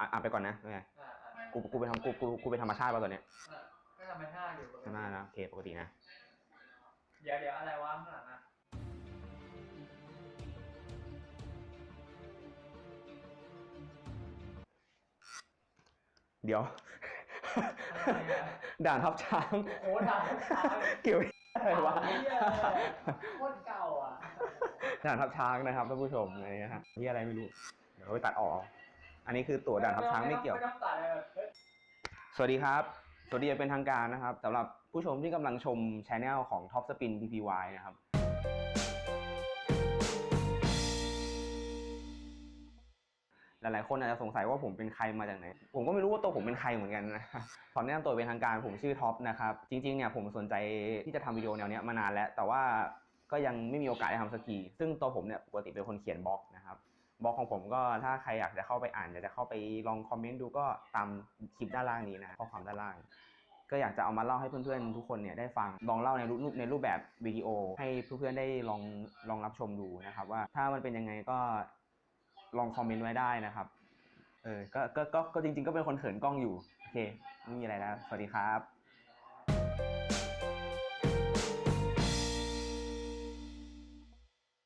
อะอ่านไปก่อนนะไม่เป็นไรอ่าอ่ากูกูไปทำกูกูกูไปธรรมชาติป่ะตอนเนี้ยอ่าก็ธรรมชาติอยู่ปกใช่ติไหมนะโอเคปกตินะ เดี๋ยวเดี๋ยวอะไรวะข้างหลังอะเดี๋ยว อะไรอะ ด่านทับช้างโอ้ด่าช้าเกี่ยวอะไรวะโคตรเก่าอะด่านทับช้างนะครับท่านผู้ชมอะไรเงี้ยฮะนี่อะไรไม่รู้เดี๋ยวไปตัดออก อันนี้คือตั๋วด่านทับช้างไม่เกี่ยว ไม่ต้องตัดอะไรแบบเฮ้ยสวัสดีครับ สวัสดีอย่างเป็นทางการนะครับสำหรับผู้ชมที่กำลังชมช anel ของ Top Spin PPY นะครับ หลายๆ คนอาจจะสงสัยว่าผมเป็นใครมาจากไหน ผมก็ไม่รู้ว่าตัวผมเป็นใครเหมือนกันนะ ขอแนะนำตัวเป็นทางการผมชื่อท็อปนะครับ จริง ๆ เนี่ยผมสนใจที่จะทำวิดีโอแนวเนี้ยมานานแล้ว แต่ว่าก็ยังไม่มีโอกาสได้ทำสักที ซึ่งตัวผมเนี่ยปกติเป็นคนเขียนบล็อกนะครับ บล็อกของผมก็ถ้าใครอยากจะเข้าไปอ่านอยากจะเข้าไปลองคอมเมนต์ดูก็ตามคลิปด้านล่างนี้นะข้อความด้านล่าง ก็อยากจะเอามาเล่าให้เพื่อนๆทุกคนเนี่ยได้ฟังลองเล่าในรูปในรูปแบบวิดีโอ ให้เพื่อนๆได้ลองลองรับชมดูนะครับ ว่าถ้ามันเป็นยังไงก็ลองคอมเมนต์ไว้ได้นะครับเออก็ก็ก็จริง ๆ ก็เป็นคนเขินกล้องอยู่โอเคไม่มีอะไรแล้วสวัสดีครับ